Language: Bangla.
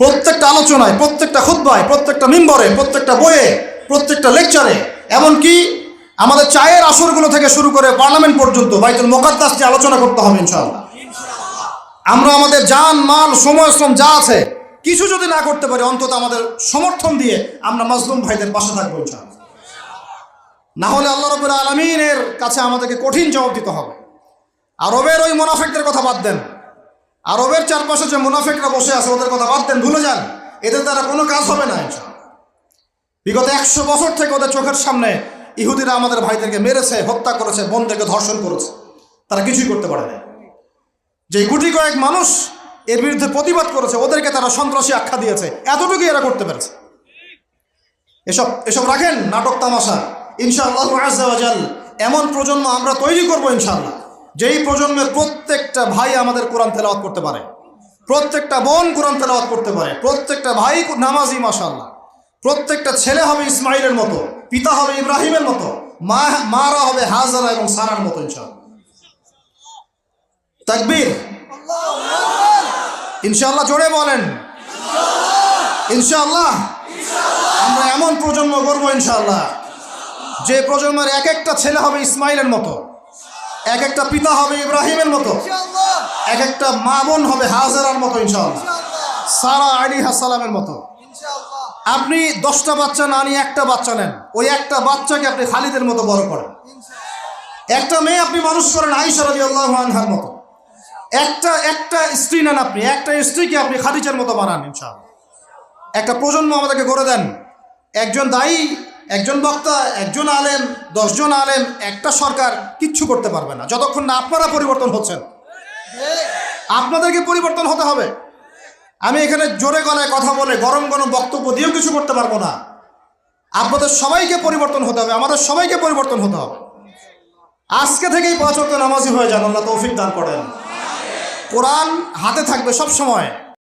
প্রত্যেকটা আলোচনায়, প্রত্যেকটা খুদ্বায় প্রত্যেকটা মিম্বরে, প্রত্যেকটা বইয়ে, প্রত্যেকটা লেকচারে, এমনকি আমাদের চায়ের আসরগুলো থেকে শুরু করে পার্লামেন্ট পর্যন্ত, বাইতুল মোকাদ্দাস নিয়ে আলোচনা করতে হবে ইনশাআল্লাহ। আমরা আমাদের জান মাল সময় শ্রম যা আছে, কিছু যদি না করতে পারি, অন্তত আমাদের সমর্থন দিয়ে আমরা মাজলুম ভাইদের পাশে থাকব ইনশাআল্লাহ। না হলে আল্লাহ রবুল আলমিনের কাছে আমাদেরকে কঠিন জবাব দিতে হবে। আরবের ওই মুনাফেকদের কথা বাদ দেন। আরবের চারপাশে যে মুনাফেকরা বসে আছে, ওদের কথা বাদ দেন, ভুলে যান। এদের দ্বারা কোনো কাজ হবে না বিগত একশো বছর থেকে ওদের চোখের সামনে ইহুদিরা আমাদের ভাইদেরকে মেরেছে, হত্যা করেছে, বোনদেরকে ধর্ষণ করেছে। তারা কিছুই করতে পারে না যে গুটি কয়েক মানুষ এর বিরুদ্ধে প্রতিবাদ করেছে, ওদেরকে তারা সন্ত্রাসী আখ্যা দিয়েছে। এতটুকুই এরা করতে পেরেছে। এসব এসব রাখেন, নাটক তামাশা। ইনশাআল্লাহ এমন প্রজন্ম আমরা তৈরি করব, ইনশাআল্লাহ। যেই প্রজন্মের প্রত্যেকটা ভাই আমাদের কোরআন তেলাওয়াত করতে পারে। প্রত্যেকটা বোন কোরআন তেলাওয়াত করতে পারে। প্রত্যেকটা ভাই নামাজি, মাশাআল্লাহ। প্রত্যেকটা ছেলে হবে ইসমাইলের মতো, পিতা হবে ইব্রাহিমের মতো, মা, মারা হবে হাজারা এবং সারার মতো, ইনশাআল্লাহ। তাকবীর? ইনশাআল্লাহ, জোরে বলেন। ইনশাআল্লাহ। আমরা এমন প্রজন্ম গড়ব, ইনশাআল্লাহ। যে প্রজন্মের এক একটা ছেলে হবে ইসমাইলের মতো। এক একটা পিতা হবে ইব্রাহিমের মতো। এক একটা মা বোন হবে হাজারার মতো ইনশাআল্লাহ। সারা আলী হাসালামের মতো। আপনি দশটা বাচ্চা না নিয়ে একটা বাচ্চা নেন ওই একটা বাচ্চাকে আপনি খালিদের মতো বড় করেন। একটা মেয়ে আপনি মানুষ করেন আইসা রাজি আল্লাহ আনহার মতো। একটা একটা স্ত্রী নেন আপনি একটা স্ত্রীকে আপনি খাদিজার মতো বানান ইনশাআল্লাহ। একটা প্রজন্ম আমাদেরকে গড়ে দেন। একজন দায়ী একজন বক্তা, একজন আলেম, দশজন আলেম, একটা সরকার কিচ্ছু করতে পারবে না। যতক্ষণ না আপনারা পরিবর্তন হচ্ছেন। আপনাদেরকে পরিবর্তন হতে হবে। আমি এখানে জোরে গলায় কথা বলে গরম গরম বক্তব্য দিয়েও কিছু করতে পারব না। আপনাদের সবাইকে পরিবর্তন হতে হবে, আমাদের সবাইকে পরিবর্তন হতে হবে। আজকে থেকেই পাঁচ নামাজি হয়ে যান, আল্লাহ তৌফিক দান করেন। কোরআন হাতে থাকবে সব সময়।